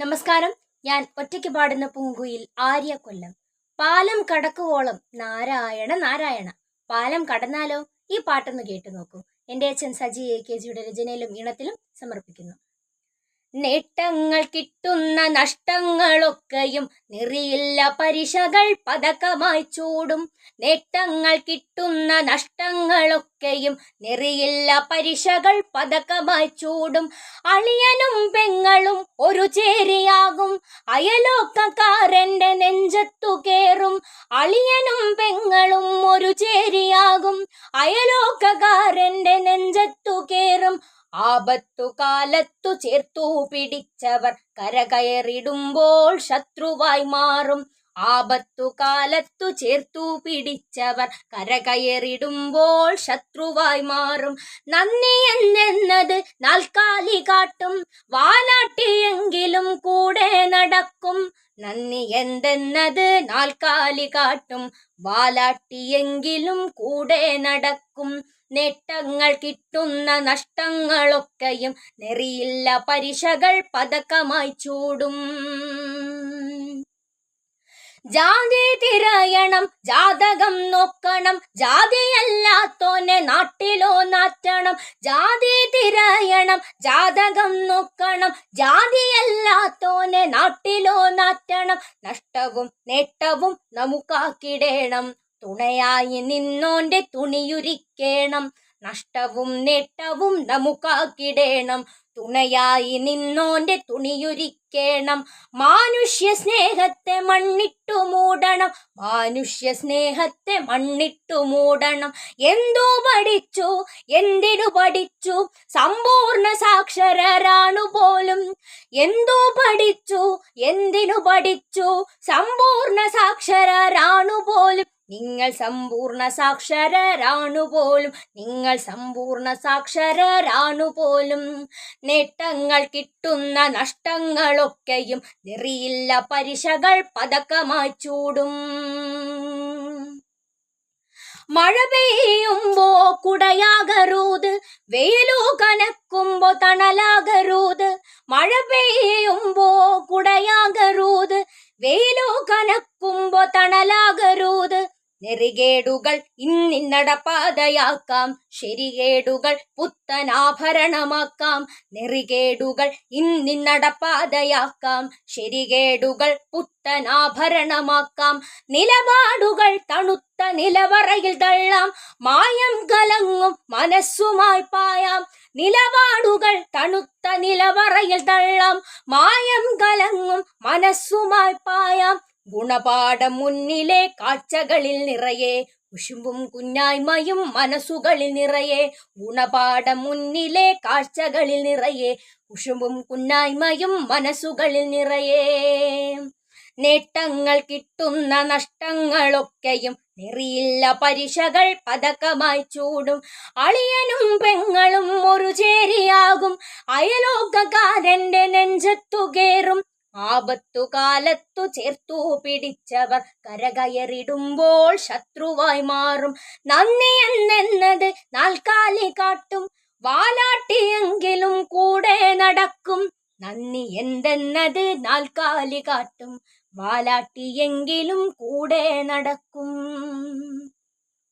നമസ്കാരം. ഞാൻ ഒറ്റയ്ക്ക് പാടുന്ന പൂങ്കുയിൽ ആര്യ കൊല്ലം. പാലം കടക്കുവോളം നാരായണ നാരായണ. പാലം കടന്നാലോ? ഈ പാട്ടൊന്ന് കേട്ടു നോക്കൂ എന്റെ അച്ഛൻ സജി എ കെ ജിയുടെ രചനയിലും ഈണത്തിലും സമർപ്പിക്കുന്നു. നേട്ടങ്ങൾ കിട്ടുന്ന നഷ്ടങ്ങളൊക്കെയും നിറിയില്ല പരിശകൾ പതക്കമായി ചൂടും. നേട്ടങ്ങൾ കിട്ടുന്ന നഷ്ടങ്ങളൊക്കെയും നിറിയില്ല പരിശകൾ പതക്കമായി ചൂടും. അളിയനും പെങ്ങളും ഒരു ചേരിയാകും. അയലോക്കക്കാരന്റെ നെഞ്ചത്തു കേറും. അളിയനും പെങ്ങളും ഒരു ചേരിയാകും. അയലോക്കക്കാരന്റെ നെഞ്ചത്തു ആപത്തു കാലത്തു ചേർത്തു പിടിച്ചവർ കരകയറിടുമ്പോൾ ശത്രുവായി മാറും. ആപത്തു കാലത്തു ചേർത്തു പിടിച്ചവർ കരകയറിടുമ്പോൾ ശത്രുവായി മാറും. നന്ദി എന്നെന്നത് നാൽക്കാലി കാട്ടും വാലാട്ടിയെങ്കിലും കൂടെ നടക്കും. നന്ദി എന്തെന്നത് നാൽക്കാലി കാട്ടും വാലാട്ടിയെങ്കിലും കൂടെ നടക്കും. നേട്ടങ്ങൾ കിട്ടുന്ന നഷ്ടങ്ങളൊക്കെയും നെറിയില്ല പരിശകൾ പതക്കമായി ചൂടും. ജാതി തിരയണം ജാതകം നോക്കണം ജാതിയല്ലാത്തോനെ നാട്ടിലോ നാറ്റണം. ജാതി തിരയണം ജാതകം നോക്കണം ജാതിയല്ലാത്തോനെ നാട്ടിലോ നാറ്റണം. നഷ്ടവും നേട്ടവും നമുക്കാക്കിടേണം. തുണയായി നിന്നോന്റെ തുണിയുരിക്കേണം. നഷ്ടവും നേട്ടവും നമുക്കാക്കിടേണം. തുണയായി നിന്നോന്റെ തുണിയുരിക്കേണം. മാനുഷ്യ സ്നേഹത്തെ മണ്ണിട്ടു മൂടണം. മാനുഷ്യ സ്നേഹത്തെ മണ്ണിട്ടു മൂടണം. എന്തോ പഠിച്ചു എന്തിനു പഠിച്ചു? സമ്പൂർണ സാക്ഷരരാണു പോലും. എന്തോ പഠിച്ചു എന്തിനു പഠിച്ചു? സമ്പൂർണ സാക്ഷരരാണു പോലും. നിങ്ങൾ സമ്പൂർണ സാക്ഷരരാണു പോലും നിങ്ങൾ സമ്പൂർണ സാക്ഷരരാണു പോലും. നേട്ടങ്ങൾ കിട്ടുന്ന നഷ്ടങ്ങളൊക്കെയും നിറിയില്ല പരീക്ഷകൾ പതക്കമായി ചൂടും. മഴ പെയ്യുമ്പോ കുടയാകരുത് വെയിലു കനക്കുമ്പോ തണലാകരുത്. മഴ പെയ്യുമ്പോ കുടയാകരുത് വെയിലു കനക്കുമ്പോ തണലാകരുത്. നെറികേടുകൾ ഇന്നിന്നടപ്പാതയാക്കാം ശരികേടുകൾ പുത്തനാഭരണമാക്കാം. നെറികേടുകൾ ഇന്നിന്നടപ്പാതയാക്കാം ശരികേടുകൾ പുത്തനാഭരണമാക്കാം. നിലപാടുകൾ തണുത്ത നിലവറയിൽ തള്ളാം. മായം കലങ്ങും മനസ്സുമായി പായാം. നിലപാടുകൾ തണുത്ത നിലവറയിൽ തള്ളാം. മായം കലങ്ങും മനസ്സുമായി പായാം. ഗുണപാഠം മുന്നിലെ കാഴ്ചകളിൽ നിറയെ കുശുമ്പും കുഞ്ഞായ്മയും മനസ്സുകളിൽ നിറയെ ഗുണപാഠം മുന്നിലെ കാഴ്ചകളിൽ നിറയെ കുശുമ്പും കുഞ്ഞായ്മയും മനസ്സുകളിൽ നിറയെ. നേട്ടങ്ങൾ കിട്ടുന്ന നഷ്ടങ്ങളൊക്കെയും നെറിയില്ല പരിശകൾ പതക്കമായി ചൂടും. അളിയനും പെങ്ങളും ഒരു ചേരിയാകും. അയലോക്കക്കാരന്റെ നെഞ്ചത്തു കയറും. ആപത്തു കാലത്തു ചേർത്തു പിടിച്ചവർ കരകയറിടുമ്പോൾ ശത്രുവായി മാറും. നന്ദി എന്നെന്നത് നാൽക്കാലി കാട്ടും വാലാട്ടിയെങ്കിലും കൂടെ നടക്കും. നന്ദി എന്തെന്നത് നാൽക്കാലി കാട്ടും വാലാട്ടിയെങ്കിലും കൂടെ നടക്കും.